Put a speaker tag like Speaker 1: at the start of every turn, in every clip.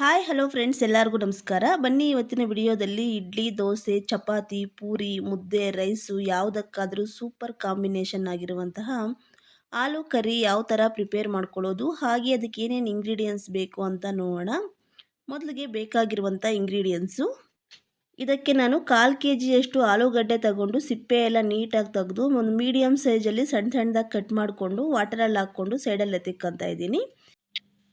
Speaker 1: Hi hello friends ಎಲ್ಲರಿಗೂ ನಮಸ್ಕಾರ. ಬನ್ನಿ ಇವತ್ತಿನ ವಿಡಿಯೋದಲ್ಲಿ ಇಡ್ಲಿ, ದೋಸೆ, ಚಪಾತಿ, ಪೂರಿ, ಮುದ್ದೆ, ರೈಸು ಯಾವುದಕ್ಕಾದರೂ ಸೂಪರ್ ಕಾಂಬಿನೇಷನ್ ಆಗಿರುವಂತಹ ಆಲೂ ಕರಿ ಯಾವ ಥರ ಪ್ರಿಪೇರ್ ಮಾಡ್ಕೊಳ್ಳೋದು, ಹಾಗೆ ಅದಕ್ಕೆ ಏನೇನು ಇಂಗ್ರೀಡಿಯೆಂಟ್ಸ್ ಬೇಕು ಅಂತ ನೋಡೋಣ. ಮೊದಲಿಗೆ ಬೇಕಾಗಿರುವಂಥ ಇಂಗ್ರೀಡಿಯೆಂಟ್ಸು ಇದಕ್ಕೆ ನಾನು ಕಾಲು ಕೆ ಜಿಯಷ್ಟು ಆಲೂಗಡ್ಡೆ ತಗೊಂಡು ಸಿಪ್ಪೆ ಎಲ್ಲ ನೀಟಾಗಿ ತೆಗೆದು, ಒಂದು ಮೀಡಿಯಮ್ ಸೈಜಲ್ಲಿ ಸಣ್ಣ ಸಣ್ಣದಾಗಿ ಕಟ್ ಮಾಡಿಕೊಂಡು ವಾಟರಲ್ಲಿ ಹಾಕ್ಕೊಂಡು ಸೈಡಲ್ಲಿ ಎತ್ತಿಕ್ಕಂತ ಇದ್ದೀನಿ.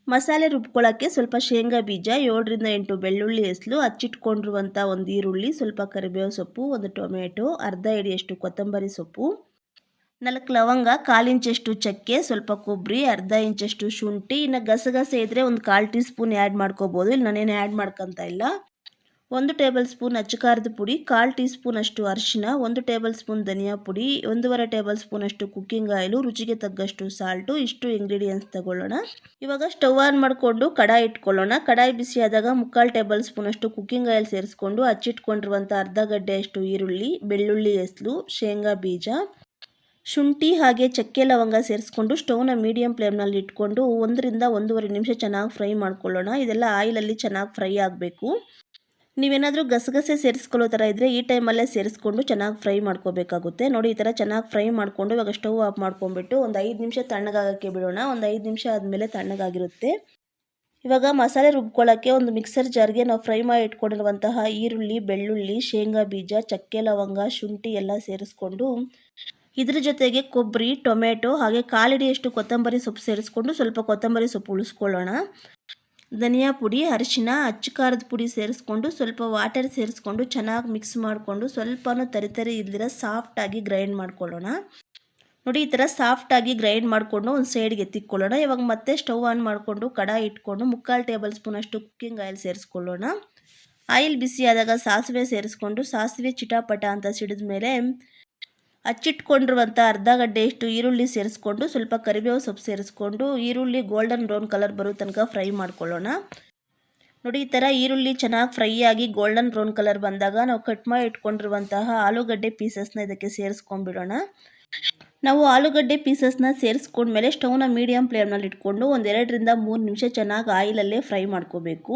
Speaker 1: ಮಸಾಲೆ ರುಬ್ಕೊಳ್ಳೋಕ್ಕೆ ಸ್ವಲ್ಪ ಶೇಂಗಾ ಬೀಜ, ಏಳರಿಂದ ಎಂಟು ಬೆಳ್ಳುಳ್ಳಿ ಹೆಸಲು ಹಚ್ಚಿಟ್ಕೊಂಡಿರುವಂಥ ಒಂದು ಈರುಳ್ಳಿ, ಸ್ವಲ್ಪ ಕರಿಬೇವು ಸೊಪ್ಪು, ಒಂದು ಟೊಮೆಟೊ, ಅರ್ಧ ಹಿಡಿಯಷ್ಟು ಕೊತ್ತಂಬರಿ ಸೊಪ್ಪು, ನಾಲ್ಕು ಲವಂಗ, ಕಾಲು ಇಂಚಷ್ಟು ಚಕ್ಕೆ, ಸ್ವಲ್ಪ ಕೊಬ್ಬರಿ ಅರ್ಧ ಇಂಚಷ್ಟು ಶುಂಠಿ, ಇನ್ನು ಗಸಗಸೆ ಇದ್ದರೆ ಒಂದು ಕಾಲು ಟೀ ಸ್ಪೂನ್ ಆ್ಯಡ್ ಮಾಡ್ಕೋಬೋದು. ಇಲ್ಲಿ ನಾನೇನು ಆ್ಯಡ್ ಮಾಡ್ಕೊತ ಇಲ್ಲ. ಒಂದು ಟೇಬಲ್ ಸ್ಪೂನ್ ಅಚ್ಚಕಾರದ ಪುಡಿ, ಕಾಲು ಟೀ ಸ್ಪೂನ್ ಅಷ್ಟು ಅರಿಶಿನ, ಒಂದು ಟೇಬಲ್ ಸ್ಪೂನ್ ಧನಿಯಾ ಪುಡಿ, ಒಂದೂವರೆ ಟೇಬಲ್ ಸ್ಪೂನ್ ಅಷ್ಟು ಕುಕ್ಕಿಂಗ್ ಆಯಿಲು, ರುಚಿಗೆ ತಗ್ಗಷ್ಟು ಸಾಲ್ಟು, ಇಷ್ಟು ಇಂಗ್ರೀಡಿಯೆಂಟ್ಸ್ ತಗೊಳ್ಳೋಣ. ಇವಾಗ ಸ್ಟವ್ ಆನ್ ಮಾಡಿಕೊಂಡು ಕಡಾಯಿ ಇಟ್ಕೊಳ್ಳೋಣ. ಕಡಾಯಿ ಬಿಸಿಯಾದಾಗ ಮುಕ್ಕಾಲು ಟೇಬಲ್ ಸ್ಪೂನ್ ಅಷ್ಟು ಕುಕ್ಕಿಂಗ್ ಆಯಿಲ್ ಸೇರಿಸ್ಕೊಂಡು ಹಚ್ಚಿಟ್ಕೊಂಡಿರುವಂಥ ಅರ್ಧ ಗಡ್ಡೆಯಷ್ಟು ಈರುಳ್ಳಿ, ಬೆಳ್ಳುಳ್ಳಿ ಎಸ್ಲು ಶೇಂಗಾ ಬೀಜ, ಶುಂಠಿ ಹಾಗೆ ಚಕ್ಕೆ ಲವಂಗ ಸೇರಿಸ್ಕೊಂಡು ಸ್ಟೌವ್ನ ಮೀಡಿಯಂ ಫ್ಲೇಮ್ನಲ್ಲಿ ಇಟ್ಕೊಂಡು ಒಂದರಿಂದ ಒಂದೂವರೆ ನಿಮಿಷ ಚೆನ್ನಾಗಿ ಫ್ರೈ ಮಾಡ್ಕೊಳ್ಳೋಣ. ಇದೆಲ್ಲ ಆಯಿಲಲ್ಲಿ ಚೆನ್ನಾಗಿ ಫ್ರೈ ಆಗಬೇಕು. ನೀವೇನಾದರೂ ಗಸಗಸೆ ಸೇರಿಸ್ಕೊಳ್ಳೋ ಥರ ಇದ್ದರೆ ಈ ಟೈಮಲ್ಲೇ ಸೇರಿಸ್ಕೊಂಡು ಚೆನ್ನಾಗಿ ಫ್ರೈ ಮಾಡ್ಕೋಬೇಕಾಗುತ್ತೆ. ನೋಡಿ, ಈ ಥರ ಚೆನ್ನಾಗಿ ಫ್ರೈ ಮಾಡಿಕೊಂಡು ಇವಾಗ ಸ್ಟವ್ ಆಫ್ ಮಾಡ್ಕೊಂಬಿಟ್ಟು ಒಂದು ಐದು ನಿಮಿಷ ತಣ್ಣಗಾಗೋಕ್ಕೆ ಬಿಡೋಣ. ಒಂದು ಐದು ನಿಮಿಷ ಆದಮೇಲೆ ತಣ್ಣಗಾಗಿರುತ್ತೆ. ಇವಾಗ ಮಸಾಲೆ ರುಬ್ಕೊಳ್ಳೋಕ್ಕೆ ಒಂದು ಮಿಕ್ಸರ್ ಜಾರ್ಗೆ ನಾವು ಫ್ರೈ ಮಾಡಿ ಇಟ್ಕೊಂಡಿರುವಂತಹ ಈರುಳ್ಳಿ, ಬೆಳ್ಳುಳ್ಳಿ, ಶೇಂಗಾ ಬೀಜ, ಚಕ್ಕೆ ಲವಂಗ, ಶುಂಠಿ ಎಲ್ಲ ಸೇರಿಸ್ಕೊಂಡು ಇದ್ರ ಜೊತೆಗೆ ಕೊಬ್ಬರಿ ಟೊಮೆಟೊ ಹಾಗೆ ಕಾಲಿಡಿಯಷ್ಟು ಕೊತ್ತಂಬರಿ ಸೊಪ್ಪು ಸೇರಿಸ್ಕೊಂಡು ಸ್ವಲ್ಪ ಕೊತ್ತಂಬರಿ ಸೊಪ್ಪು ಉಳಿಸ್ಕೊಳ್ಳೋಣ. ಧನಿಯಾ ಪುಡಿ, ಅರಿಶಿನ ಅಚ್ಚು ಖಾರದ ಪುಡಿ ಸೇರಿಸ್ಕೊಂಡು, ಸ್ವಲ್ಪ ವಾಟರ್ ಸೇರಿಸ್ಕೊಂಡು, ಚೆನ್ನಾಗಿ ಮಿಕ್ಸ್ ಮಾಡಿಕೊಂಡು, ಸ್ವಲ್ಪನೂ ತರಿತರಿ ತರಿ ಇಲ್ದಿರ ಸಾಫ್ಟಾಗಿ ಗ್ರೈಂಡ್ ಮಾಡ್ಕೊಳ್ಳೋಣ. ನೋಡಿ, ಈ ಥರ ಸಾಫ್ಟಾಗಿ ಗ್ರೈಂಡ್ ಮಾಡಿಕೊಂಡು ಒಂದು ಸೈಡ್ಗೆ ಎತ್ತಿಕ್ಕೊಳ್ಳೋಣ ಇವಾಗ ಮತ್ತೆ ಸ್ಟವ್ ಆನ್ ಮಾಡಿಕೊಂಡು, ಕಡಾಯಿ ಇಟ್ಕೊಂಡು, ಮುಕ್ಕಾಲು ಟೇಬಲ್ ಸ್ಪೂನ್ ಅಷ್ಟು ಕುಕ್ಕಿಂಗ್ ಆಯಿಲ್ ಸೇರಿಸ್ಕೊಳ್ಳೋಣ. ಆಯಿಲ್ ಬಿಸಿ ಆದಾಗ ಸಾಸಿವೆ ಸೇರಿಸ್ಕೊಂಡು, ಸಾಸಿವೆ ಚಿಟಾಪಟ ಅಂತ ಸಿಡಿದ ಮೇಲೆ ಹಚ್ಚಿಟ್ಕೊಂಡಿರುವಂಥ ಅರ್ಧ ಗಡ್ಡೆಯಷ್ಟು ಈರುಳ್ಳಿ ಸೇರಿಸ್ಕೊಂಡು, ಸ್ವಲ್ಪ ಕರಿಬೇವು ಸೊಪ್ಪು ಸೇರಿಸ್ಕೊಂಡು, ಈರುಳ್ಳಿ ಗೋಲ್ಡನ್ ಬ್ರೌನ್ ಕಲರ್ ಬರೋ ತನಕ ಫ್ರೈ ಮಾಡ್ಕೊಳ್ಳೋಣ. ನೋಡಿ, ಈ ಥರ ಈರುಳ್ಳಿ ಚೆನ್ನಾಗಿ ಫ್ರೈ ಆಗಿ ಗೋಲ್ಡನ್ ಬ್ರೌನ್ ಕಲರ್ ಬಂದಾಗ ನಾವು ಕಟ್ ಮಾಡಿ ಇಟ್ಕೊಂಡಿರುವಂತಹ ಆಲೂಗಡ್ಡೆ ಪೀಸಸ್ನ ಇದಕ್ಕೆ ಸೇರಿಸ್ಕೊಂಡ್ಬಿಡೋಣ. ನಾವು ಆಲೂಗಡ್ಡೆ ಪೀಸಸ್ನ ಸೇರಿಸ್ಕೊಂಡ್ಮೇಲೆ ಸ್ಟವ್ನ ಮೀಡಿಯಂ ಫ್ಲೇಮ್ನಲ್ಲಿ ಇಟ್ಕೊಂಡು ಒಂದೆರಡರಿಂದ ಮೂರು ನಿಮಿಷ ಚೆನ್ನಾಗಿ ಆಯಿಲಲ್ಲೇ ಫ್ರೈ ಮಾಡ್ಕೋಬೇಕು.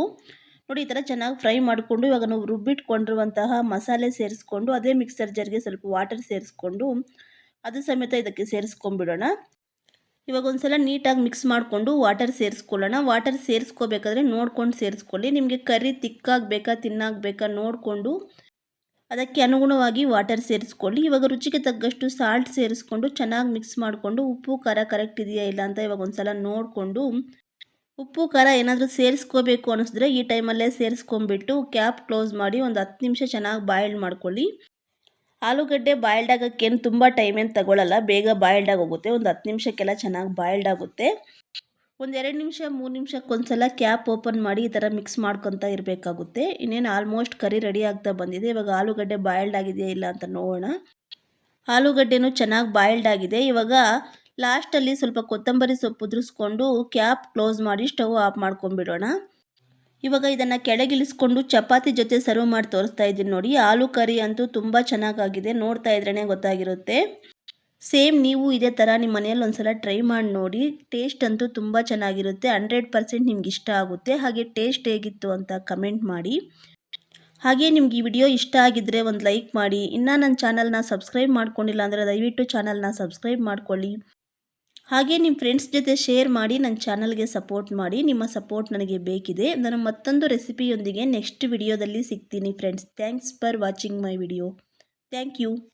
Speaker 1: ನೋಡಿ, ಈ ಥರ ಚೆನ್ನಾಗಿ ಫ್ರೈ ಮಾಡಿಕೊಂಡು ಇವಾಗ ನಾವು ರುಬ್ಬಿಟ್ಕೊಂಡಿರುವಂತಹ ಮಸಾಲೆ ಸೇರಿಸ್ಕೊಂಡು, ಅದೇ ಮಿಕ್ಸರ್ ಜರ್ಗೆ ಸ್ವಲ್ಪ ವಾಟರ್ ಸೇರಿಸ್ಕೊಂಡು, ಅದು ಸಮೇತ ಇದಕ್ಕೆ ಸೇರಿಸ್ಕೊಂಡ್ಬಿಡೋಣ. ಇವಾಗ ಒಂದು ಸಲ ನೀಟಾಗಿ ಮಿಕ್ಸ್ ಮಾಡಿಕೊಂಡು ವಾಟರ್ ಸೇರಿಸ್ಕೊಳ್ಳೋಣ. ವಾಟರ್ ಸೇರಿಸ್ಕೋಬೇಕಾದ್ರೆ ನೋಡ್ಕೊಂಡು ಸೇರಿಸ್ಕೊಳ್ಳಿ. ನಿಮಗೆ ಕರಿ ತಿಕ್ಕಾಗಬೇಕಾ, ತಿನ್ನಾಗಬೇಕಾ ನೋಡಿಕೊಂಡು ಅದಕ್ಕೆ ಅನುಗುಣವಾಗಿ ವಾಟರ್ ಸೇರಿಸ್ಕೊಳ್ಳಿ. ಇವಾಗ ರುಚಿಗೆ ತಕ್ಕಷ್ಟು ಸಾಲ್ಟ್ ಸೇರಿಸ್ಕೊಂಡು ಚೆನ್ನಾಗಿ ಮಿಕ್ಸ್ ಮಾಡಿಕೊಂಡು, ಉಪ್ಪು, ಖಾರ ಕರೆಕ್ಟ್ ಇದೆಯಾ ಇಲ್ಲ ಅಂತ ಇವಾಗ ಒಂದು ಸಲ ನೋಡಿಕೊಂಡು ಉಪ್ಪು, ಖಾರ ಏನಾದರೂ ಸೇರಿಸ್ಕೋಬೇಕು ಅನಿಸಿದ್ರೆ ಈ ಟೈಮಲ್ಲೇ ಸೇರಿಸ್ಕೊಂಬಿಟ್ಟು ಕ್ಯಾಪ್ ಕ್ಲೋಸ್ ಮಾಡಿ ಒಂದು ಹತ್ತು ನಿಮಿಷ ಚೆನ್ನಾಗಿ ಬಾಯ್ಲ್ಡ್ ಮಾಡ್ಕೊಳ್ಳಿ. ಆಲೂಗಡ್ಡೆ ಬಾಯ್ಲ್ಡ್ ಆಗೋಕ್ಕೇನು ತುಂಬ ಟೈಮ್ ಏನು ತಗೊಳ್ಳಲ್ಲ ಬೇಗ ಬಾಯ್ಲ್ಡ್ ಆಗೋಗುತ್ತೆ. ಒಂದು ಹತ್ತು ನಿಮಿಷಕ್ಕೆಲ್ಲ ಚೆನ್ನಾಗಿ ಬಾಯ್ಲ್ಡ್ ಆಗುತ್ತೆ. ಒಂದು ಎರಡು ನಿಮಿಷ, ಮೂರು ನಿಮಿಷಕ್ಕೊಂದ್ಸಲ ಕ್ಯಾಪ್ ಓಪನ್ ಮಾಡಿ ಈ ಥರ ಮಿಕ್ಸ್ ಮಾಡ್ಕೊತಾ ಇರಬೇಕಾಗುತ್ತೆ. ಇನ್ನೇನು ಆಲ್ಮೋಸ್ಟ್ ಕರಿ ರೆಡಿ ಆಗ್ತಾ ಬಂದಿದೆ. ಇವಾಗ ಆಲೂಗಡ್ಡೆ ಬಾಯ್ಲ್ಡ್ ಆಗಿದೆಯಾ ಇಲ್ಲ ಅಂತ ನೋಡೋಣ. ಆಲೂಗಡ್ಡೆನೂ ಚೆನ್ನಾಗಿ ಬಾಯ್ಲ್ಡ್ ಆಗಿದೆ. ಇವಾಗ ಲಾಸ್ಟಲ್ಲಿ ಸ್ವಲ್ಪ ಕೊತ್ತಂಬರಿ ಸೊಪ್ಪು ಉದುರಿಸ್ಕೊಂಡು ಕ್ಯಾಪ್ ಕ್ಲೋಸ್ ಮಾಡಿ ಸ್ಟವ್ ಆಫ್ ಮಾಡ್ಕೊಂಡ್ಬಿಡೋಣ. ಇವಾಗ ಇದನ್ನು ಕೆಳಗಿಳಿಸ್ಕೊಂಡು ಚಪಾತಿ ಜೊತೆ ಸರ್ವ್ ಮಾಡಿ ತೋರಿಸ್ತಾ ಇದ್ದೀನಿ ನೋಡಿ. ಆಲೂ ಕರಿ ಅಂತೂ ತುಂಬ ಚೆನ್ನಾಗಾಗಿದೆ. ನೋಡ್ತಾ ಇದ್ರೇ ಗೊತ್ತಾಗಿರುತ್ತೆ. ಸೇಮ್ ನೀವು ಇದೇ ಥರ ನಿಮ್ಮ ಮನೆಯಲ್ಲಿ ಒಂದು ಸಲ ಟ್ರೈ ಮಾಡಿ ನೋಡಿ. ಟೇಸ್ಟ್ ಅಂತೂ ತುಂಬ ಚೆನ್ನಾಗಿರುತ್ತೆ. ಹಂಡ್ರೆಡ್ ಪರ್ಸೆಂಟ್ ನಿಮ್ಗೆ ಇಷ್ಟ ಆಗುತ್ತೆ. ಹಾಗೆ ಟೇಸ್ಟ್ ಹೇಗಿತ್ತು ಅಂತ ಕಮೆಂಟ್ ಮಾಡಿ. ಹಾಗೆ ನಿಮ್ಗೆ ಈ ವಿಡಿಯೋ ಇಷ್ಟ ಆಗಿದ್ದರೆ ಒಂದು ಲೈಕ್ ಮಾಡಿ. ಇನ್ನೂ ನನ್ನ ಚಾನಲ್ನ ಸಬ್ಸ್ಕ್ರೈಬ್ ಮಾಡ್ಕೊಂಡಿಲ್ಲ ಅಂದರೆ ದಯವಿಟ್ಟು ಚಾನಲ್ನ ಸಬ್ಸ್ಕ್ರೈಬ್ ಮಾಡ್ಕೊಳ್ಳಿ. ಹಾಗೆ ನಿಮ್ಮ ಫ್ರೆಂಡ್ಸ್ ಜೊತೆ ಶೇರ್ ಮಾಡಿ ನನ್ನ ಚಾನಲ್ಗೆ ಸಪೋರ್ಟ್ ಮಾಡಿ. ನಿಮ್ಮ ಸಪೋರ್ಟ್ ನನಗೆ ಬೇಕಿದೆ. ನಾನು ಮತ್ತೊಂದು ರೆಸಿಪಿಯೊಂದಿಗೆ ನೆಕ್ಸ್ಟ್ ವಿಡಿಯೋದಲ್ಲಿ ಸಿಗ್ತೀನಿ friends thanks for watching my video thank you